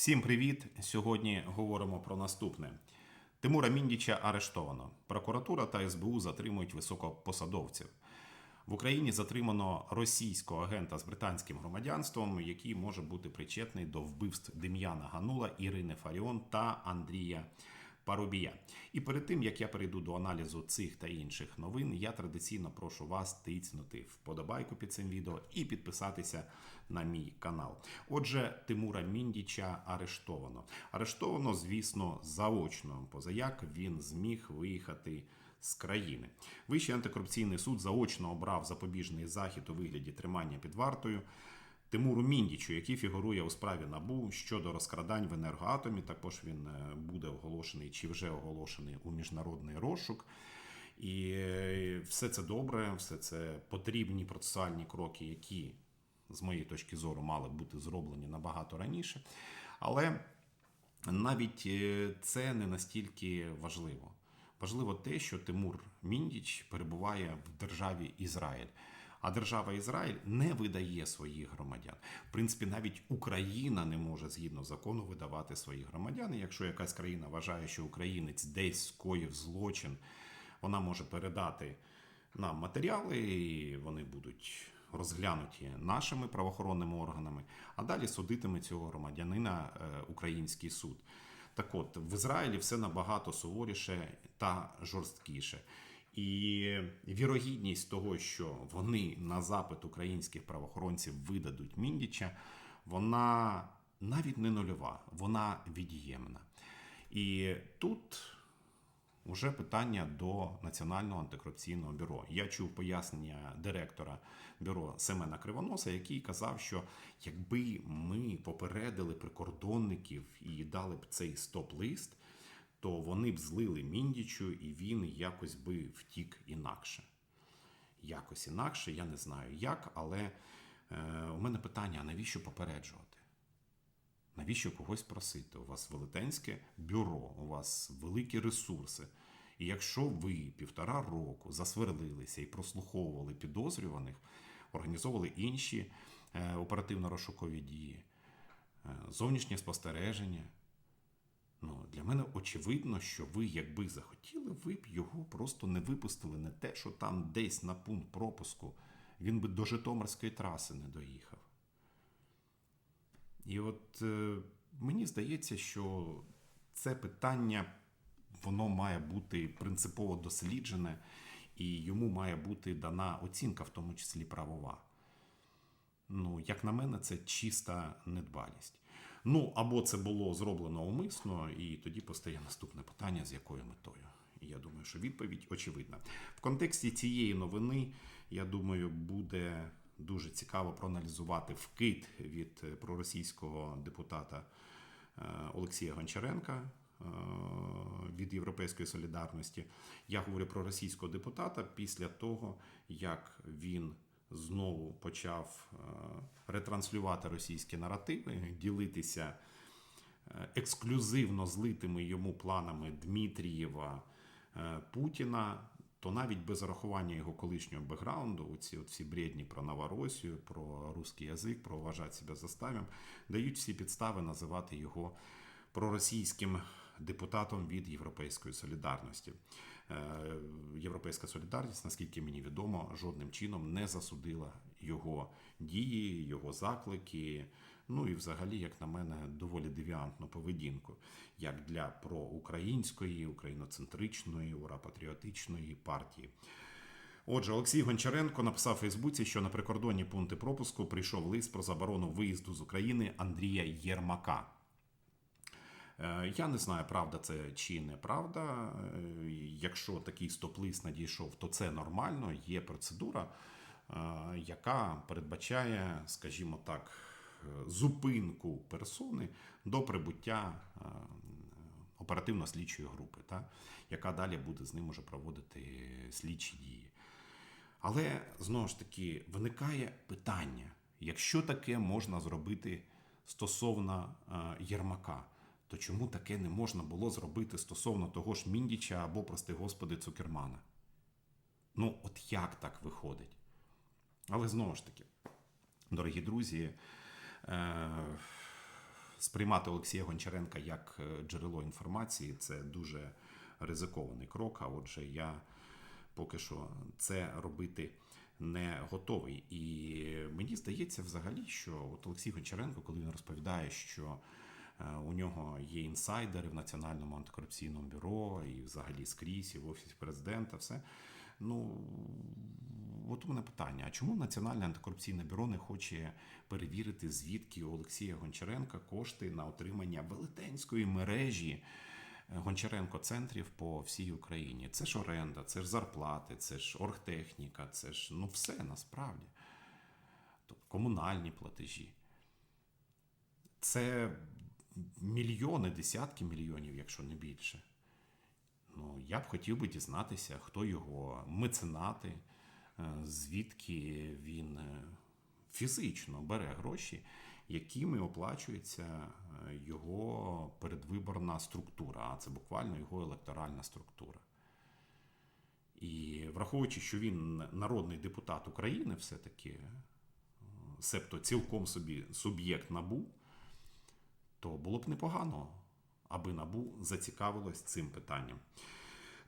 Всім привіт! Сьогодні говоримо про наступне. Тимура Міндіча арештовано. Прокуратура та СБУ затримують високопосадовців. В Україні затримано російського агента з британським громадянством, який може бути причетний до вбивств Дем'яна Ганула, Ірини Фаріон та Андрія Парубія. І перед тим як я перейду до аналізу цих та інших новин, я традиційно прошу вас тицнути вподобайку під цим відео і підписатися на мій канал. Отже, Тимура Міндіча арештовано. Арештовано, звісно, заочно, позаяк він зміг виїхати з країни. Вищий антикорупційний суд заочно обрав запобіжний захід у вигляді тримання під вартою. Тимуру Міндічу, який фігурує у справі НАБУ щодо розкрадань в енергоатомі, також він е, буде оголошений чи вже оголошений у міжнародний розшук. І е, все це добре, все це потрібні процесуальні кроки, які, з моєї точки зору, мали бути зроблені набагато раніше. Але навіть е, це не настільки важливо. Важливо те, що Тимур Міндіч перебуває в державі Ізраїль. А держава Ізраїль не видає своїх громадян. В принципі, навіть Україна не може згідно закону видавати своїх громадян. І якщо якась країна вважає, що українець десь скоїв злочин, вона може передати нам матеріали, і вони будуть розглянуті нашими правоохоронними органами, а далі судитиме цього громадянина е, український суд. Так от, в Ізраїлі все набагато суворіше та жорсткіше. І вірогідність того, що вони на запит українських правоохоронців видадуть Міндіча, вона навіть не нульова, вона від'ємна. І тут Уже питання до Національного антикорупційного бюро. Я чув пояснення директора бюро Семена Кривоноса, який казав, що якби ми попередили прикордонників і дали б цей стоп-лист, то вони б злили міндічу, і він якось би втік інакше. Якось інакше, я не знаю як, але е, у мене питання: а навіщо попереджувати? Навіщо когось просити? У вас велетенське бюро, у вас великі ресурси. І якщо ви півтора року засверлилися і прослуховували підозрюваних, організовували інші е, оперативно-розшукові дії, е, зовнішнє спостереження, ну, для мене очевидно, що ви, якби захотіли, ви б його просто не випустили. Не те, що там десь на пункт пропуску він би до Житомирської траси не доїхав. І от е, мені здається, що це питання воно має бути принципово досліджене, і йому має бути дана оцінка, в тому числі правова. Ну, як на мене, це чиста недбалість. Ну, або це було зроблено умисно, і тоді постає наступне питання, з якою метою. І я думаю, що відповідь очевидна. В контексті цієї новини, я думаю, буде дуже цікаво проаналізувати вкид від проросійського депутата е, Олексія Гончаренка. е, Від Європейської солідарності я говорю про російського депутата після того, як він знову почав е, ретранслювати російські наративи, ділитися е, ексклюзивно злитими йому планами Дмитрієва е, Путіна, то навіть без рахування його колишнього бекграунду, оці от всі бредні про Новоросію, про русський язик, про вважати себе заставим, дають всі підстави називати його проросійським депутатом від Європейської солідарності. Е, Європейська солідарність, наскільки мені відомо, жодним чином не засудила його дії, його заклики. Ну і взагалі, як на мене, доволі девіантну поведінку, як для проукраїнської, україноцентричної, ура-патріотичної партії. Отже, Олексій Гончаренко написав у Фейсбуці, що на прикордонні пункти пропуску прийшов лист про заборону виїзду з України Андрія Єрмака. Е, Я не знаю, правда це чи неправда. Е, Якщо такий стоп-лист надійшов, то це нормально. Є процедура, е, яка передбачає, скажімо так, зупинку персони до прибуття оперативно-слідчої групи, та, яка далі буде з ним уже проводити слідчі дії. Але знову ж таки виникає питання: якщо таке можна зробити стосовно Єрмака, то чому таке не можна було зробити стосовно того ж Міндіча або, прости господи, Цукермана? Ну, от як так виходить? Але знову ж таки, дорогі друзі, е, сприймати Олексія Гончаренка як е, джерело інформації це дуже ризикований крок. А отже, я поки що це робити не готовий. І мені здається, взагалі, що от Олексій Гончаренко, коли він розповідає, що у нього є інсайдери в Національному антикорупційному бюро і взагалі скрізь, і в офісі президента, все. Ну, от у мене питання: а чому Національне антикорупційне бюро не хоче перевірити, звідки у Олексія Гончаренка кошти на отримання велетенської мережі е, Гончаренко-центрів по всій Україні? Це ж оренда, це ж зарплати, це ж оргтехніка, це ж ну все насправді. Тобто комунальні платежі. Це мільйони, десятки мільйонів, якщо не більше. Ну, я б хотів би дізнатися, хто його меценати, е, звідки він е, фізично бере гроші, якими оплачується е, його передвиборна структура, а це буквально його електоральна структура. І враховуючи, що він народний депутат України, все-таки, себто цілком собі суб'єкт набу, то було б непогано, аби набу зацікавилось цим питанням.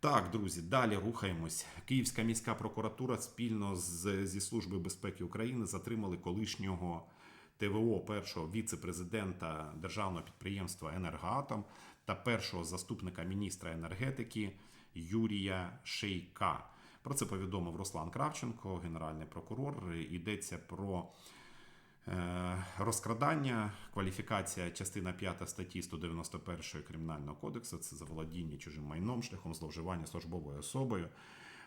Так, друзі, далі рухаємось. Київська міська прокуратура спільно з, зі Службою безпеки України затримали колишнього ТВО першого віце-президента державного підприємства Енергоатом та першого заступника міністра енергетики Юрія Шейка. Про це повідомив Руслан Кравченко, генеральний прокурор. Йдеться про Розкрадання, кваліфікація частина 5 статті 191 Кримінального кодексу це заволодіння чужим майном шляхом зловживання службовою особою,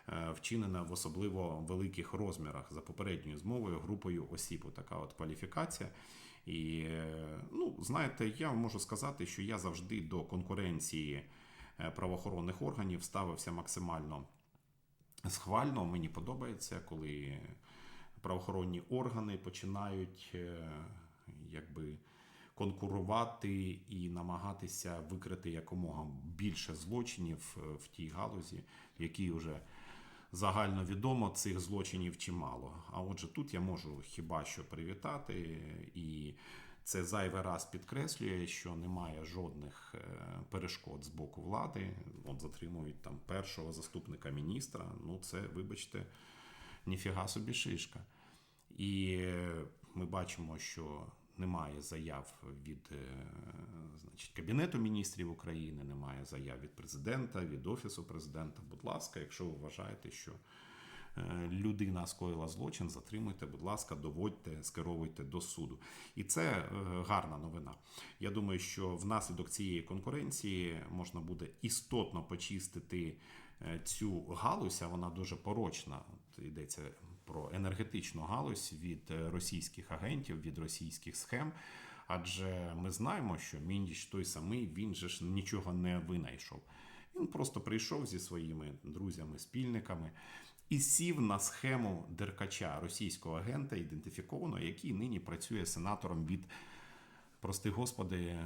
е, вчинена в особливо великих розмірах за попередньою змовою групою осіб. Така от кваліфікація. І е, ну, знаєте, я можу сказати, що я завжди до конкуренції е, правоохоронних органів ставився максимально схвально. Мені подобається, коли правоохоронні органи починають е, якби конкурувати і намагатися викрити якомога більше злочинів е, в тій галузі, в якій вже загально відомо цих злочинів чимало. А отже, тут я можу хіба що привітати, і це зайвий раз підкреслює, що немає жодних е, перешкод з боку влади. От затримують там першого заступника міністра. Ну, це, вибачте ніфіга собі шишка. І ми бачимо, що немає заяв від е, значить, Кабінету міністрів України, немає заяв від президента, від Офісу президента. Будь ласка, якщо ви вважаєте, що е, людина скоїла злочин, затримуйте, будь ласка, доводьте, скеровуйте до суду. І це е, гарна новина. Я думаю, що внаслідок цієї конкуренції можна буде істотно почистити цю галузь, а вона дуже порочна. От йдеться про енергетичну галузь від російських агентів, від російських схем. Адже ми знаємо, що Міндіч той самий, він же ж нічого не винайшов. Він просто прийшов зі своїми друзями, спільниками і сів на схему деркача російського агента, ідентифікованого, який нині працює сенатором від прости господи,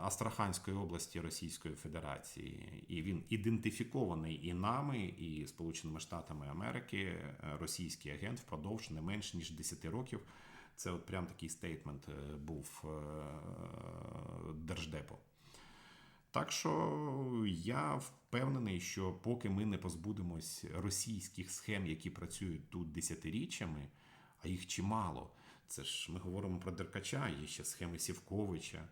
Астраханської області Російської Федерації, і він ідентифікований і нами, і Сполученими Штатами Америки, російський агент впродовж не менш ніж 10 років. Це от прям такий стейтмент був Держдепо. Так що я впевнений, що поки ми не позбудемось російських схем, які працюють тут десятиріччями, а їх чимало. Це ж ми говоримо про Деркача, є ще схеми Сівковича,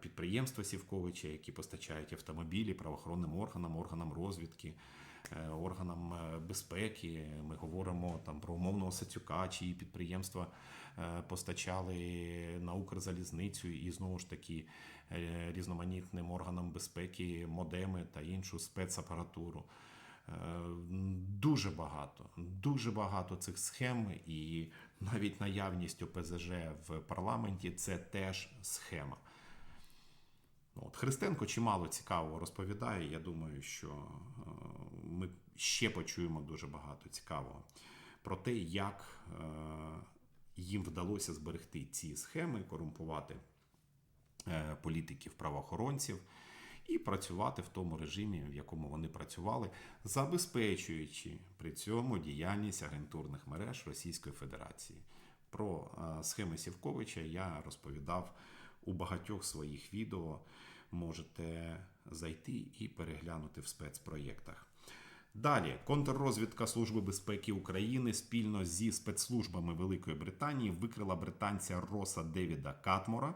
підприємства Сівковича, які постачають автомобілі правоохоронним органам, органам розвідки, органам безпеки. Ми говоримо там про умовного Сацюка, чиї підприємства постачали на Укрзалізницю і знову ж таки різноманітним органам безпеки, модеми та іншу спецапаратуру. Дуже багато, дуже багато цих схем, і навіть наявність ОПЗЖ в парламенті це теж схема. От Христенко чимало цікавого розповідає. Я думаю, що ми ще почуємо дуже багато цікавого про те, як їм вдалося зберегти ці схеми, корумпувати політиків, правоохоронців і працювати в тому режимі, в якому вони працювали, забезпечуючи при цьому діяльність агентурних мереж Російської Федерації. Про схеми Сівковича я розповідав у багатьох своїх відео можете зайти і переглянути в спецпроєктах. Далі контррозвідка Служби безпеки України спільно зі спецслужбами Великої Британії викрила британця Роса Девіда Катмора,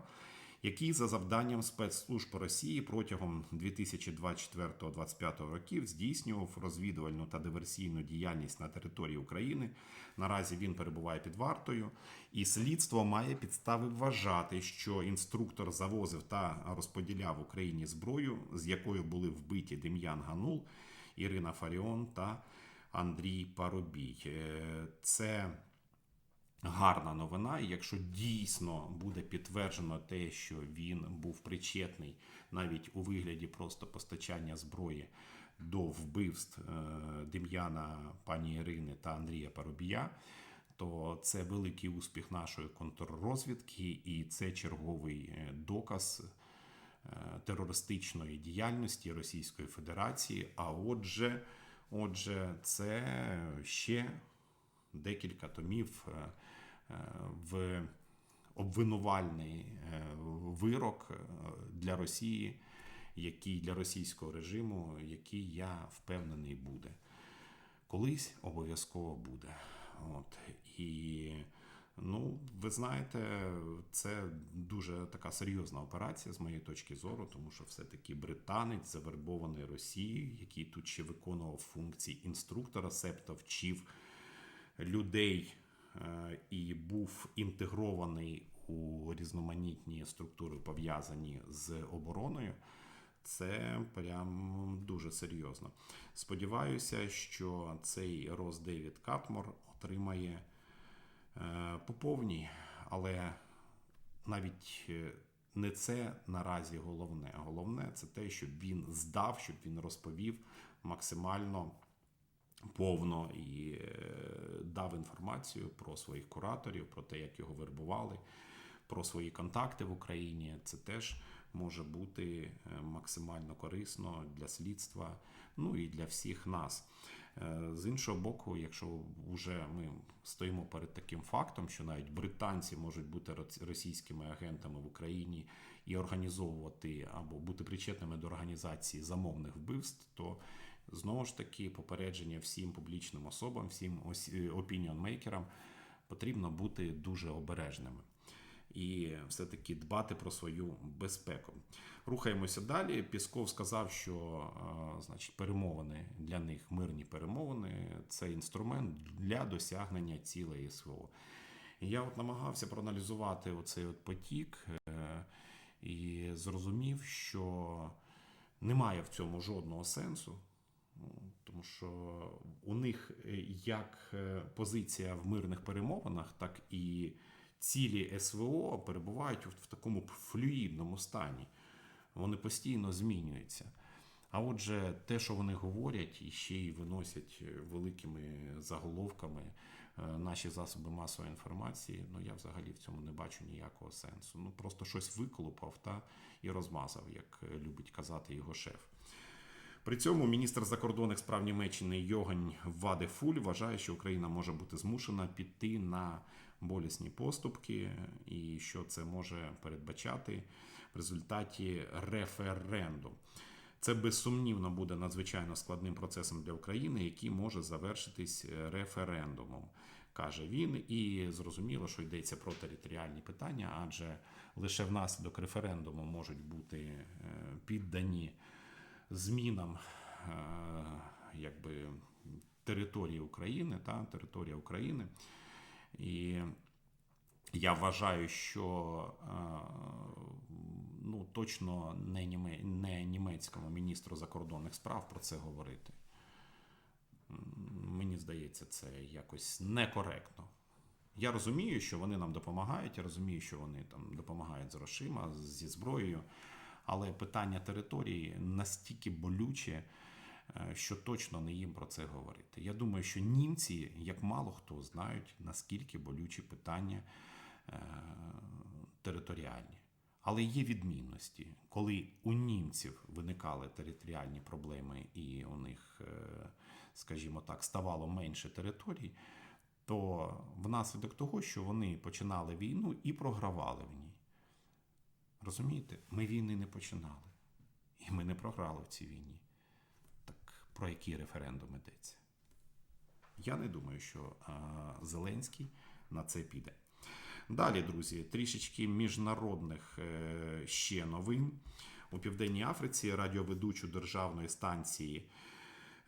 який за завданням спецслужб Росії протягом 2024-2025 років здійснював розвідувальну та диверсійну діяльність на території України. Наразі він перебуває під вартою, і слідство має підстави вважати, що інструктор завозив та розподіляв Україні зброю, з якою були вбиті Дем'ян Ганул, Ірина Фаріон та Андрій Парубій. Е, Це гарна новина. І якщо дійсно буде підтверджено те, що він був причетний навіть у вигляді просто постачання зброї до вбивств е, Дем'яна, пані Ірини та Андрія Парубія, то це великий успіх нашої контррозвідки, і це черговий е, доказ е, терористичної діяльності Російської Федерації. А отже, отже, це ще декілька томів в обвинувальний е, вирок е, для Росії, який для російського режиму, який я впевнений буде. Колись обов'язково буде. От. І ну, ви знаєте, це дуже така серйозна операція з моєї точки зору, тому що все-таки британець завербований Росією, який тут ще виконував функції інструктора, себто вчив людей е, і був інтегрований у різноманітні структури, пов'язані з обороною. Це прям дуже серйозно. Сподіваюся, що цей Рос Девід Катмор отримає е, по повній, але навіть е, не це наразі головне. Головне це те, щоб він здав, щоб він розповів максимально повно і е, дав інформацію про своїх кураторів, про те, як його вербували, про свої контакти в Україні. Це теж може бути е, максимально корисно для слідства, ну і для всіх нас. Е, З іншого боку, якщо вже ми стоїмо перед таким фактом, що навіть британці можуть бути російськими агентами в Україні і організовувати або бути причетними до організації замовних вбивств, то знову ж таки попередження всім публічним особам, всім опініонмейкерам потрібно бути дуже обережними і все-таки дбати про свою безпеку. Рухаємося далі. Пісков сказав, що значить, перемовини для них мирні перемовини це інструмент для досягнення цілей СВО. І я от намагався проаналізувати оцей от потік е, і зрозумів, що немає в цьому жодного сенсу. Тому що у них е, як е, позиція в мирних перемовинах, так і цілі СВО перебувають в такому флюїдному стані. Вони постійно змінюються. А отже, те, що вони говорять, і ще й виносять великими заголовками е, наші засоби масової інформації, ну я взагалі в цьому не бачу ніякого сенсу. Ну просто щось виколупав та і розмазав, як любить казати його шеф. При цьому міністр закордонних справ Німеччини Йогань Ваде Фуль вважає, що Україна може бути змушена піти на болісні поступки, і що це може передбачати в результаті референдум. Це безсумнівно буде надзвичайно складним процесом для України, який може завершитись референдумом, каже він. І зрозуміло, що йдеться про територіальні питання, адже лише внаслідок референдуму можуть бути е, піддані змінам е, якби, території України та територія України. І я вважаю, що е, ну, точно не, німе, не німецькому міністру закордонних справ про це говорити. Мені здається, це якось некоректно. Я розумію, що вони нам допомагають, я розумію, що вони там допомагають з грошима, зі зброєю. Але питання території настільки болюче, е, що точно не їм про це говорити. Я думаю, що німці, як мало хто, знають, наскільки болючі питання е, територіальні. Але є відмінності, коли у німців виникали територіальні проблеми, і у них, е, скажімо так, ставало менше територій, то внаслідок того, що вони починали війну і програвали в ній. Розумієте, ми війни не починали. І ми не програли в цій війні. Так про який референдум йдеться? Я не думаю, що а, Зеленський на це піде. Далі, друзі, трішечки міжнародних е, ще новин. У Південній Африці радіоведучу державної станції.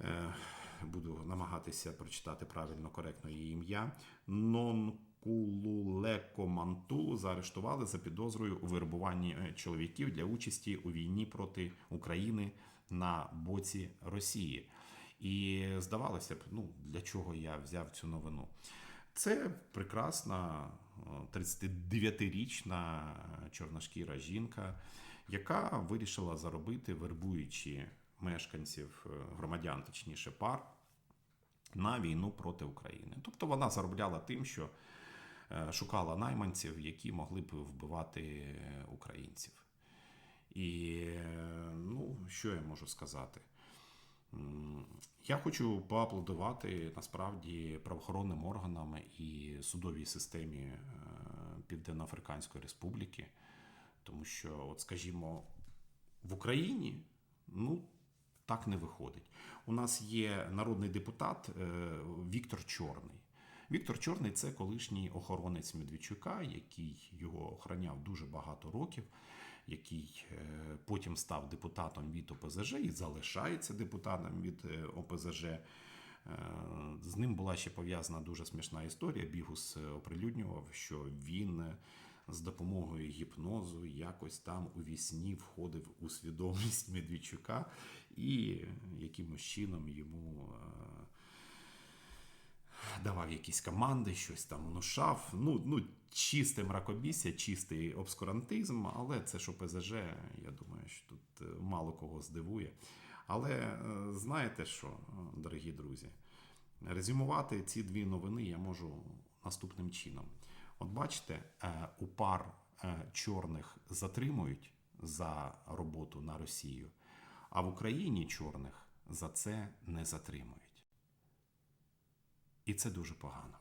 Е, буду намагатися прочитати правильно коректно її ім'я. Нонкулулеко Мантулу заарештували за підозрою у вербуванні е, чоловіків для участі у війні проти України на боці Росії. І здавалося б, ну для чого я взяв цю новину? Це прекрасна е, 39-річна чорношкіра жінка, яка вирішила заробити, вербуючи мешканців е, громадян, точніше пар, на війну проти України. Тобто вона заробляла тим, що е, шукала найманців, які могли б вбивати е, українців. І е, ну, що я можу сказати? Я хочу поаплодувати насправді правоохоронним органам і судовій системі е, Південно-Африканської Республіки, тому що, от скажімо, в Україні ну так не виходить. У нас є народний депутат е, Віктор Чорний. Віктор Чорний це колишній охоронець Медведчука, який його охороняв дуже багато років, який е, потім став депутатом від ОПЗЖ і залишається депутатом від е, ОПЗЖ. Е, З ним була ще пов'язана дуже смішна історія. Бігус оприлюднював, що він з допомогою гіпнозу якось там у вісні входив у свідомість Медведчука і якимось чином йому давав якісь команди, щось там внушав. Ну, ну чисте мракобісся, чистий обскурантизм, але це ж ОПЗЖ, я думаю, що тут е, мало кого здивує. Але е, знаєте що, е, дорогі друзі, резюмувати ці дві новини я можу наступним чином. От бачите, у пар чорних затримують за роботу на Росію, а в Україні чорних за це не затримують. І це дуже погано.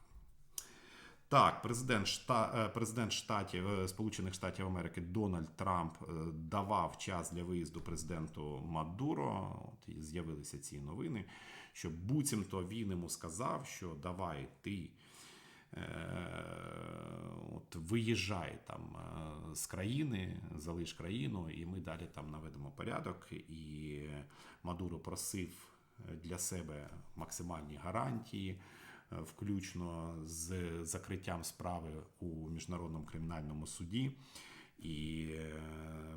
Так, президент, шта, е, президент штатів е, Сполучених Штатів Америки Дональд Трамп е, давав час для виїзду президенту Мадуро. От з'явилися ці новини, що буцімто він йому сказав, що давай ти от, виїжджай там з країни, залиш країну, і ми далі там наведемо порядок. І Мадуро просив для себе максимальні гарантії включно з закриттям справи у міжнародному кримінальному суді, і е,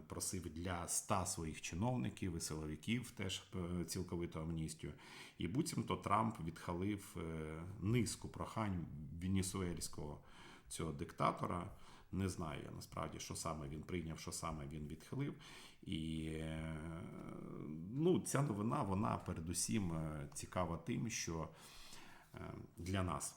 просив для ста своїх чиновників і силовиків теж е, цілковиту амністію. І буцімто Трамп відхилив е, низку прохань венесуельського цього диктатора. Не знаю я насправді, що саме він прийняв, що саме він відхилив. І ну, ця новина вона передусім цікава тим, що для нас,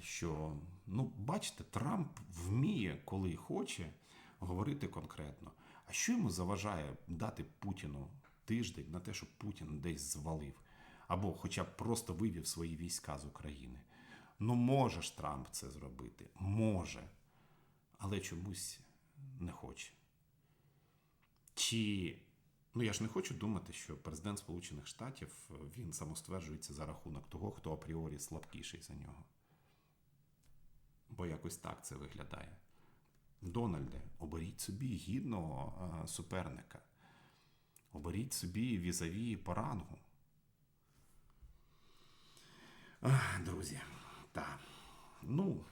що ну, бачите, Трамп вміє, коли хоче, говорити конкретно. А що йому заважає дати Путіну тиждень на те, щоб Путін десь звалив, або хоча б просто вивів свої війська з України? Ну, може ж Трамп це зробити, може, але чомусь не хоче. Чи ну я ж не хочу думати, що президент Сполучених Штатів е, він самостверджується за рахунок того, хто апріорі слабкіший за нього. Бо якось так це виглядає. Дональде, оберіть собі гідного е, суперника. Оберіть собі візаві по рангу. Друзі, так. Ну,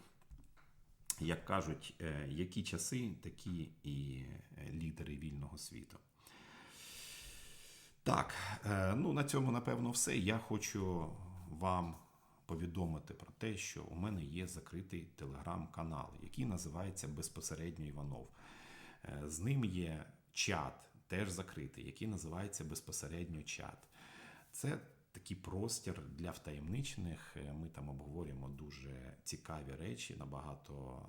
як кажуть, е, які часи, такі і лідери вільного світу. Так, е, ну на цьому напевно все. Я хочу вам повідомити про те, що у мене є закритий телеграм-канал, який називається безпосередньо Іванов. Е, З ним є чат, теж закритий, який називається безпосередньо чат. Це такий простір для втаємничених. Е, Ми там обговорюємо дуже цікаві речі, набагато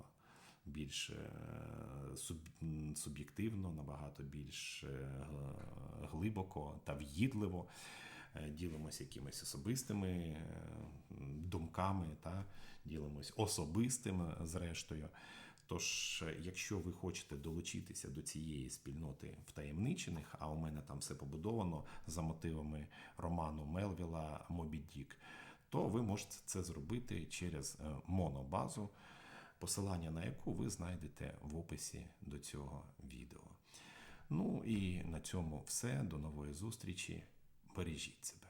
більш е, суб- суб'єктивно, набагато більш е, глибоко та в'їдливо. Е, Ділимося якимись особистими думками, та ділимось особистим, зрештою. Тож, якщо ви хочете долучитися до цієї спільноти втаємничених, а у мене там все побудовано за мотивами роману Мелвіла Мобі Дік, то ви можете це зробити через монобазу, посилання на яку ви знайдете в описі до цього відео. Ну і на цьому все. До нової зустрічі. Бережіть себе.